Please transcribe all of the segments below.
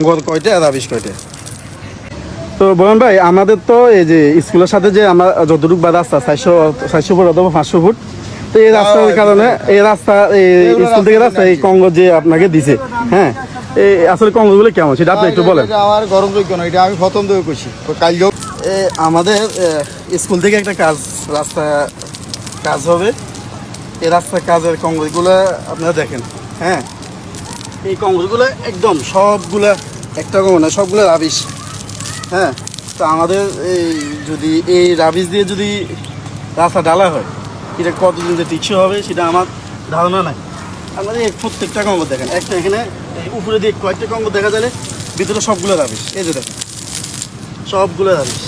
গত কয়টা রাবিশ কয়টা? তো বয়ন ভাই আমাদের তো এই যে স্কুলের সাথে যে আমরা যতটুকু বা রাস্তা চারশো চারশো ফুট অথবা পাঁচশো ফুট তো এই রাস্তার কারণে এই রাস্তা এই স্কুল থেকে রাস্তা এই কঙ্গ যে আপনাকে দিছে হ্যাঁ এই আসলে কঙ্গগুলো কেমন সেটা আপনি একটু বলেন। আমার গরম যোগ্য না এটা আমি প্রথম থেকে করছি এ, আমাদের স্কুল থেকে একটা কাজ রাস্তা কাজ হবে। এই রাস্তার কাজের কংগ্রেসগুলো আপনারা দেখেন হ্যাঁ। এই কংগ্রেসগুলো একদম সবগুলা একটা না, সবগুলো রাবিশ। হ্যাঁ তো আমাদের এই যদি এই রাবিশ দিয়ে যদি রাস্তা ডালা হয়, এটা কতদিন যে টিকসই হবে সেটা আমার ধারণা নাই। আমাদের প্রত্যেকটা কঙ্গ দেখেন, একটা এখানে এই উপরে দিয়ে কয়েকটা কঙ্গ দেখা যায় ভিতরে সবগুলো রাবিশ, এই যে দেখেন, সবগুলো রাবিশ।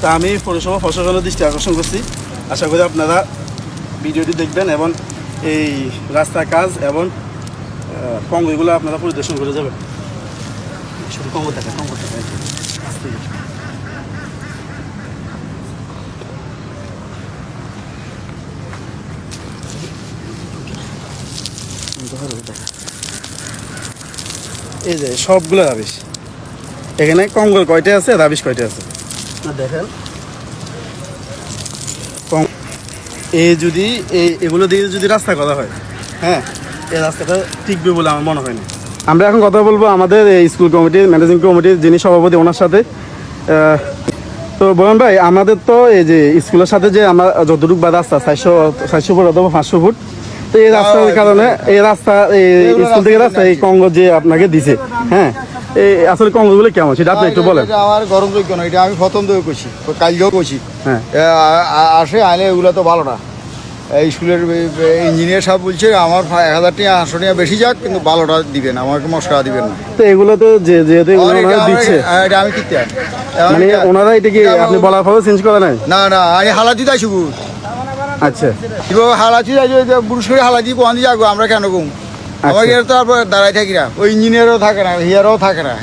তা আমি পৌরসভা প্রশাসনের দৃষ্টি আকর্ষণ করছি। আশা করি আপনারা ভিডিওটি দেখবেন এবং এই রাস্তার কাজ এবং কঙ্গগুলো আপনারা পরিদর্শন করে যাবেন। শুধু কঙ্গ দেখা কঙ্গ দেখা এই যে সবগুলো রাবিশ। এখানে কঙ্গল কয়টা আছে রাবিশ কয়টা আছে? দেখেন। কং- এই যদি এই এগুলো দিয়ে যদি রাস্তা করা হয় হ্যাঁ? এই রাস্তাটা টিকবে বলে আমার মনে হয় না আমরা এখন কথা বলব আমাদের এই স্কুল কমিটির ম্যানেজিং কমিটির যিনি সভাপতি ওনার সাথে। তো বয়ন ভাই আমাদের তো এই যে স্কুলের সাথে যে আমরা যতটুকু বা রাস্তা চারশো চারশো ফুট অথবা পাঁচশো ফুট তো এই রাস্তার কারণে এই রাস্তা এই স্কুল থেকে রাস্তা এই কঙ্গ যে আপনাকে দিছে হ্যাঁ এই আসলে কঙ্গগুলো কেমন সেটা আপনি একটু বলেন। আমার গরম যোগ্য না এটা আমি প্রথম থেকে করছি কালকেও করছি হ্যাঁ। আসে আইলে এগুলো তো ভালো না। স্কুলের ইঞ্জিনিয়ার সাহেব বলছে আমার এক হাজার টাকা আটশো টাকা বেশি যাক কিন্তু ভালোটা দিবেন আমাকে মশলা দিবেন না। তো এগুলো তো যে যেহেতু ওনারা দিচ্ছে। হ্যাঁ, এটা আমি কিনতে মানে এটা- ওনারা এটা কি আপনি বলার পরেও চেঞ্জ করে নাই? না না আমি হালা দিতে আসি আচ্ছা। এবার হালা দিতে আসি বুড়ুষ করে হালা দিয়ে বন্ধ যাব আমরা কেন কম? আমার আচ্ছা। এর তো আর দাঁড়াই থাকি না। ওই ইঞ্জিনিয়ারও থাকে না হিয়ারও থাকে না।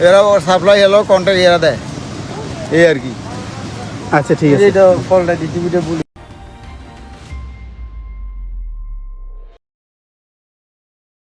এরা সাপ্লাই এলো কন্ট্রাক্ট এরা দেয়। এই আর কি। আচ্ছা ঠিক আছে। এটা ফলটা ডিস্ট্রিবিউটার বলি।